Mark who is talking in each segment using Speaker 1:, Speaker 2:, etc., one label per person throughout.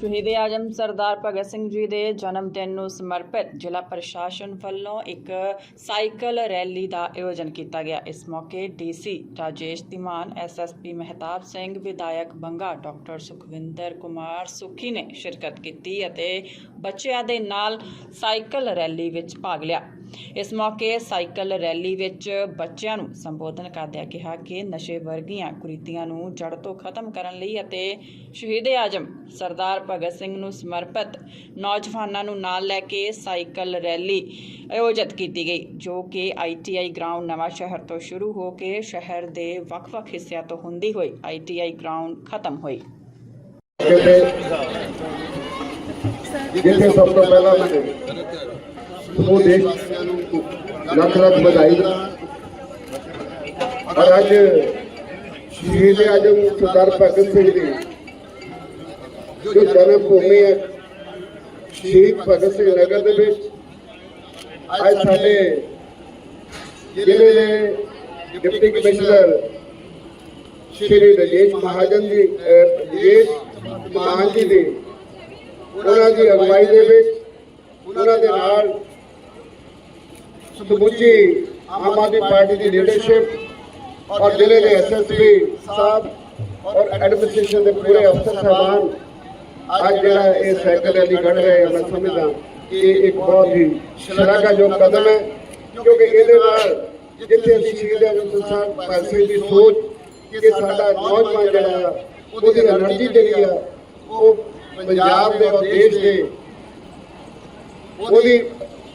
Speaker 1: ਸ਼ਹੀਦ ਆਜਮ ਸਰਦਾਰ ਭਗਤ ਸਿੰਘ ਜੀ ਦੇ ਜਨਮ ਦਿਨ ਨੂੰ ਸਮਰਪਿਤ ਜ਼ਿਲ੍ਹਾ ਪ੍ਰਸ਼ਾਸਨ ਵੱਲੋਂ ਇੱਕ ਸਾਈਕਲ ਰੈਲੀ ਦਾ ਆਯੋਜਨ ਕੀਤਾ ਗਿਆ। ਇਸ ਮੌਕੇ ਡੀਸੀ ਰਾਜੇਸ਼ ਧੀਮਾਨ ਐਸਐਸਪੀ ਮਹਿਤਾਬ ਸਿੰਘ, ਵਿਧਾਇਕ ਬੰਗਾ ਡਾਕਟਰ ਸੁਖਵਿੰਦਰ ਕੁਮਾਰ ਸੁਖੀ ਨੇ ਸ਼ਿਰਕਤ ਕੀਤੀ ਅਤੇ ਬੱਚਿਆਂ ਦੇ ਨਾਲ ਸਾਈਕਲ ਰੈਲੀ ਵਿੱਚ ਭਾਗ ਲਿਆ। ਇਸ ਮੌਕੇ ਸਾਈਕਲ ਰੈਲੀ ਵਿੱਚ ਬੱਚਿਆਂ ਨੂੰ ਸੰਬੋਧਨ ਕਰਦਿਆਂ ਕਿਹਾ ਕਿ ਨਸ਼ੇ ਵਰਗੀਆਂ ਕੁਰੀਤੀਆਂ ਨੂੰ ਜੜ ਤੋਂ ਖਤਮ ਕਰਨ ਲਈ ਅਤੇ ਸ਼ਹੀਦ ਆਜਮ ਸਰਦਾਰ ਭਗਤ ਸਿੰਘ ਨੂੰ ਸਮਰਪਿਤ ਨੌਜਵਾਨਾਂ ਨੂੰ ਨਾਲ ਲੈ ਕੇ ਸਾਈਕਲ ਰੈਲੀ ਆਯੋਜਿਤ ਕੀਤੀ ਗਈ, ਜੋ ਕਿ ਆਈਟੀਆਈ ਗਰਾਊਂਡ ਨਵਾਂ ਸ਼ਹਿਰ ਤੋਂ ਸ਼ੁਰੂ ਹੋ ਕੇ ਸ਼ਹਿਰ ਦੇ ਵੱਖ-ਵੱਖ ਹਿੱਸਿਆਂ ਤੋਂ ਹੁੰਦੀ ਹੋਈ ਆਈਟੀਆਈ ਗਰਾਊਂਡ ਖਤਮ ਹੋਈ।
Speaker 2: ਜਿੱਥੇ ਸਭ ਤੋਂ ਪਹਿਲਾਂ ਉਹ ਦੇਸ਼ ਲੱਖ ਲੱਖ ਵਧਾਈ ਦਾ। ਔਰ ਅੱਜ ਸ਼ਹੀਦ ਆਜਮ ਸਰਦਾਰ ਭਗਤ ਸਿੰਘ ਜੀ ਜੋ ਜਨਮ ਭੂਮੀ ਹੈ ਸ਼ਹੀਦ ਭਗਤ ਸਿੰਘ ਨਗਰ ਦੇ ਵਿੱਚ। ਅੱਜ ਸਾਡੇ ਜ਼ਿਲ੍ਹੇ ਦੇ ਡਿਪਟੀ ਕਮਿਸ਼ਨਰ ਸ਼੍ਰੀ ਰਜੇਸ਼ ਮਹਾਜਨ ਜੀ ਰਜੇਸ਼ ਮਾਨ ਜੀ ਦੀ ਉਹਨਾਂ ਦੀ ਅਗਵਾਈ ਦੇ ਵਿੱਚ ਉਹਨਾਂ ਦੇ ਨਾਲ ਸਮੁੱਚੀ ਆਮ ਆਦਮੀ ਪਾਰਟੀ ਦੀ ਲੀਡਰਸ਼ਿਪ ਔਰ ਜ਼ਿਲ੍ਹੇ ਦੇ ਐਸਐਸਪੀ ਸਾਹਿਬ ਔਰ ਐਡਮਿਨਿਸਟ੍ਰੇਸ਼ਨ ਦੇ ਪੂਰੇ ਅਫਸਰ ਸਾਹਿਬਾਨ ਅੱਜ ਜਿਹੜਾ ਇਹ ਸਾਈਕਲ ਅਲੀਗੜ੍ਹ ਹੈ ਮੈਂ ਸਮਝਦਾ ਇਹ ਇੱਕ ਬਹੁਤ ਹੀ ਸ਼ਲਾਘਾਯੋਗ ਕਦਮ ਹੈ ਕਿਉਂਕਿ ਇਹਦੇ ਨਾਲ ਜਿੱਥੇ ਅਸੀਂ ਸ਼ਹੀਦ ਅਜੰਤ ਸਾਹਿਬ ਪਾਸੇ ਦੀ ਸੋਚ ਕਿ ਸਾਡਾ ਨੌਜਵਾਨ ਜਿਹੜਾ ਉਹਦੀ એનર્ਜੀ ਜਿਹੜੀ ਆ ਉਹ ਪੰਜਾਬ ਦੇ ਔਰ ਦੇਸ਼ ਦੇ ਉਹਦੀ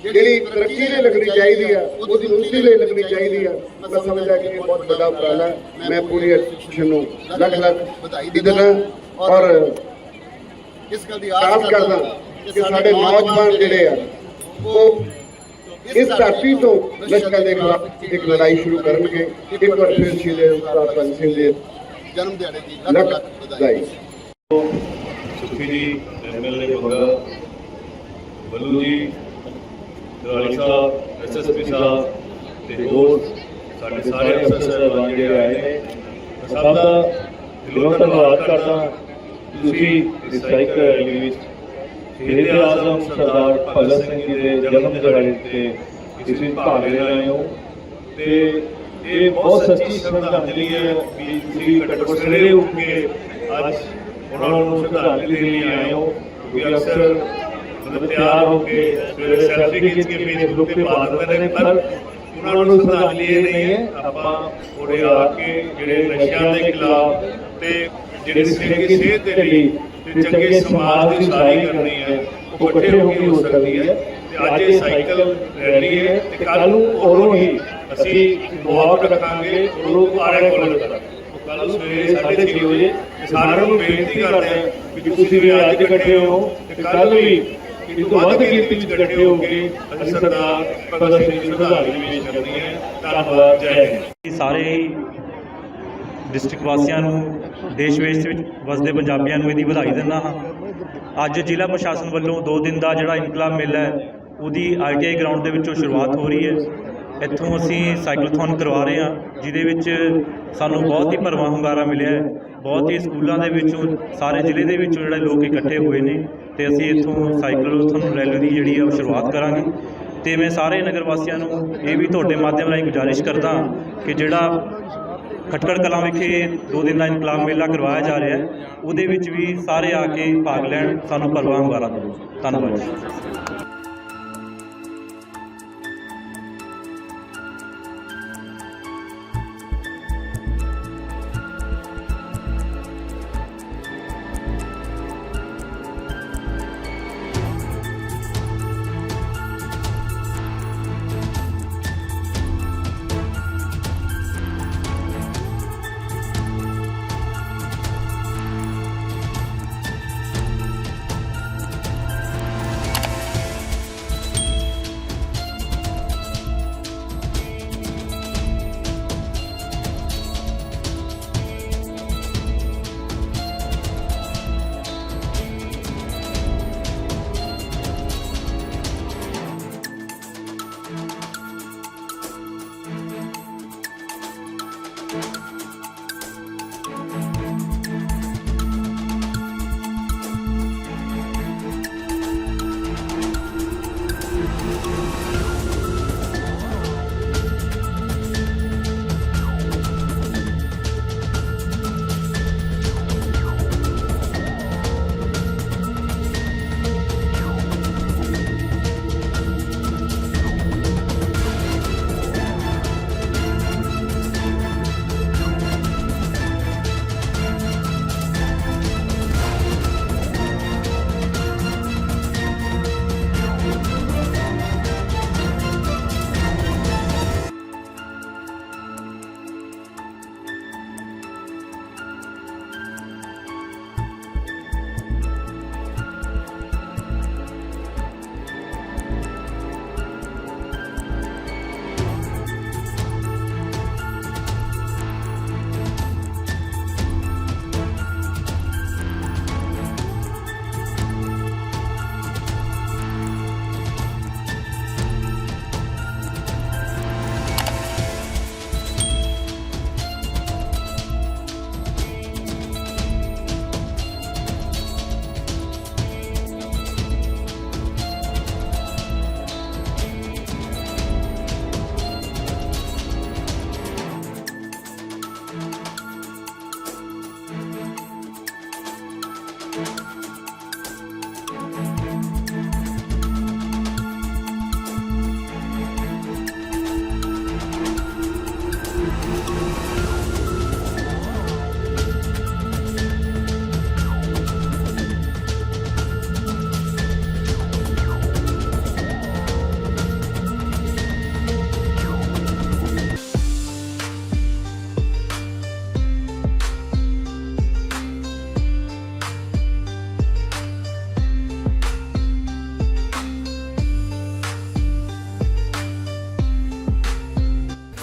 Speaker 2: ਜਿਹੜੀ ਤਰੱਕੀ ਲਈ ਲੱਗਣੀ ਚਾਹੀਦੀ ਆ ਉਹਦੀ ਉન્નਤੀ ਲਈ ਲੱਗਣੀ ਚਾਹੀਦੀ ਆ। ਮੈਂ ਸਮਝਦਾ ਕਿ ਇਹ ਬਹੁਤ ਵੱਡਾ ਉਪਰਾਲਾ ਮੈਂ ਪੂਰੀ ਐਸੋਸੀਏਸ਼ਨ ਨੂੰ ਲੱਖ ਲੱਖ ਵਧਾਈ ਦਿੰਦਾ ਔਰ ਇਸ ਗੱਲ ਦੀ ਆਸ ਕਰਦਾ ਕਿ ਸਾਡੇ ਨੌਜਵਾਨ ਜਿਹੜੇ ਆ ਉਹ ਇਸ ਧਰਤੀ ਤੋਂ ਨਸ਼ਕਾਂ ਦੇ ਖਿਲਾਫ ਇੱਕ ਲੜਾਈ ਸ਼ੁਰੂ ਕਰਨਗੇ। ਇੱਕ ਵਾਰ ਫਿਰ ਸ਼ਹੀਦ ਉਸਤਾਦ ਭਗਤ ਸਿੰਘ ਦੇ
Speaker 3: ਜਨਮ ਦਿਹਾੜੇ ਦੀ
Speaker 2: ਲੱਖ ਲੱਖ ਵਧਾਈ।
Speaker 4: ਸੁਖੀ ਜੀ ਐਮਐਲਏ ਬੰਗਾ ਬੱਲੂ ਜੀ ਦਰਾਲੀ ਸਾਹਿਬ ਐਸਐਸਪੀ ਸਾਹਿਬ ਤੇ ਹੋਰ ਸਾਡੇ ਸਾਰੇ ਅਫਸਰ ਸਾਹਿਬਾਨ ਜਿਹੜੇ ਆਏ ਨੇ। ਸਭ ਦਾ ਦਿਲੋਂ ਧੰਨਵਾਦ ਕਰਦਾ ਤੁਸੀਂ ਇਸ ਸਾਈਕਲ ਰੈਲੀ ਵਿੱਚ। ਸ਼ਹੀਦ ਆਜ਼ਮ ਸਰਦਾਰ ਭਗਤ ਸਿੰਘ ਜੀ ਦੇ ਜਨਮ ਦਿਹਾੜੇ ਤੇ ਇਸ ਵਿੱਚ ਭਾਗ ਲੈ ਰਹੇ ਹੋ। ਤੇ ਇਹ ਬਹੁਤ ਸੱਚੀ ਸ਼ਰਧਾਂਜਲੀ ਹੈ ਵੀ ਤੁਸੀਂ ਸਵੇਰੇ ਉੱਠ ਕੇ ਅੱਜ ਉਹਨਾਂ ਨੂੰ ਸ਼ਰਧਾਂਜਲੀ ਦੇਣ ਲਈ ਆਏ ਹੋ। ਕਿਉਂਕਿ ਅਕਸਰ ਮਤਲਬ ਤਿਆਰ ਹੋ ਕੇ ਸਵੇਰੇ ਸੈਲਫੀ ਖਿੱਚ ਕੇ ਫੇਸਬੁੱਕ ਤੇ ਪਾ ਦਿੰਦੇ ਨੇ ਪਰ ਉਹਨਾਂ ਨੂੰ ਸ਼ਰਧਾਂਜਲੀ ਇਹ ਨਹੀਂ ਹੈ ਆਪਾਂ ਉਰੇ ਆ ਕੇ ਜਿਹੜੇ ਨਸ਼ਿਆਂ ਦੇ ਖਿਲਾਫ ਤੇ ਜਿਹੜੇ ਸਿਹਤ ਸਿਹਤ ਦੇ ਲਈ ਤੇ ਚੰਗੇ ਸਮਾਜ ਦੀ ਸਾਰੀ ਕਰਨੀ ਹੈ ਉਹ ਇਕੱਠੇ ਹੋ ਕੇ ਹੋ ਸਕਦੀ ਹੈ। ਤੇ ਅੱਜ ਇਹ ਸਾਈਕਲ ਰੈਲੀ ਹੈ ਤੇ ਕੱਲ ਨੂੰ ਔਰੋਂ ਹੀ ਅਸੀਂ ਦੁਆਕ ਰੱਖਾਂਗੇ ਗੁਰੂ ਆਰੇ ਕੋਲ ਕੱਲ ਸਵੇਰੇ 6:30 ਵਜੇ ਸਾਰਿਆਂ ਨੂੰ ਬੇਨਤੀ ਕਰਦੇ ਹਾਂ ਕਿ ਤੁਸੀਂ ਵੀ ਅੱਜ ਇਕੱਠੇ ਹੋ ਤੇ ਕੱਲ ਵੀ ਇਸ ਤੋਂ ਵੱਧ ਗਿਣਤੀ ਵਿੱਚ ਇਕੱਠੇ ਹੋ ਕੇ ਅਸੀਂ ਸਰਦਾਰ ਭਗਤ ਸਿੰਘ ਜੀ ਸ਼ਰਧਾਂਜਲੀ ਪੇਸ਼ ਕਰਨੀ ਹੈ। ਧੰਨਵਾਦ, ਜੈ ਹਿੰਦ।
Speaker 5: ਸਾਰੇ ਡਿਸਟ੍ਰਿਕਟ ਵਾਸੀਆਂ ਨੂੰ, ਦੇਸ਼ ਵਿਦੇਸ਼ ਵਿੱਚ ਵਸਦੇ ਪੰਜਾਬੀਆਂ ਨੂੰ ਇਹਦੀ ਵਧਾਈ ਦਿੰਦਾ ਹਾਂ। ਅੱਜ ਜ਼ਿਲ੍ਹਾ ਪ੍ਰਸ਼ਾਸਨ ਵੱਲੋਂ 2 ਦਿਨ ਦਾ ਜਿਹੜਾ ਇਨਕਲਾਬ ਮੇਲਾ ਹੈ, ਉਹਦੀ ਆਈਟੀਆਈ ਗਰਾਊਂਡ ਦੇ ਵਿੱਚੋਂ ਸ਼ੁਰੂਆਤ ਹੋ ਰਹੀ ਹੈ। ਇੱਥੋਂ ਅਸੀਂ ਸਾਈਕਲਥੋਨ ਕਰਵਾ ਰਹੇ ਹਾਂ, ਜਿਹਦੇ ਵਿੱਚ ਸਾਨੂੰ ਬਹੁਤ ਹੀ ਭਰਵਾਂ ਹੁੰਗਾਰਾ ਮਿਲਿਆ ਹੈ। ਬਹੁਤ ਹੀ ਸਕੂਲਾਂ ਦੇ ਵਿੱਚੋਂ, ਸਾਰੇ ਜ਼ਿਲ੍ਹੇ ਦੇ ਵਿੱਚੋਂ ਜਿਹੜੇ ਲੋਕ ਇਕੱਠੇ ਹੋਏ ਨੇ ਤੇ ਅਸੀਂ ਇੱਥੋਂ ਸਾਈਕਲਥੌਨ ਰੈਲੀ ਦੀ ਜਿਹੜੀ ਆ ਉਹ ਸ਼ੁਰੂਆਤ ਕਰਾਂਗੇ। ਤੇ ਮੈਂ ਸਾਰੇ ਨਗਰ ਵਾਸੀਆਂ ਨੂੰ ਇਹ ਵੀ ਤੁਹਾਡੇ ਮਾਧਿਅਮ ਰਾਹੀਂ ਗੁਜ਼ਾਰਿਸ਼ ਕਰਦਾ ਕਿ ਜਿਹੜਾ ਖਟਕੜ ਕਲਾਂ ਵਿਖੇ ਦੋ ਦਿਨ ਦਾ ਇਨਕਲਾਬ ਮੇਲਾ ਕਰਵਾਇਆ ਜਾ ਰਿਹਾ ਹੈ, ਉਹਦੇ ਵਿੱਚ ਵੀ ਸਾਰੇ ਆ ਕੇ ਭਾਗ ਲੈਣ, ਸਾਨੂੰ ਭਰਵਾਂ ਹੁੰਗਾਰਾ ਦਿਓ। ਧੰਨਵਾਦ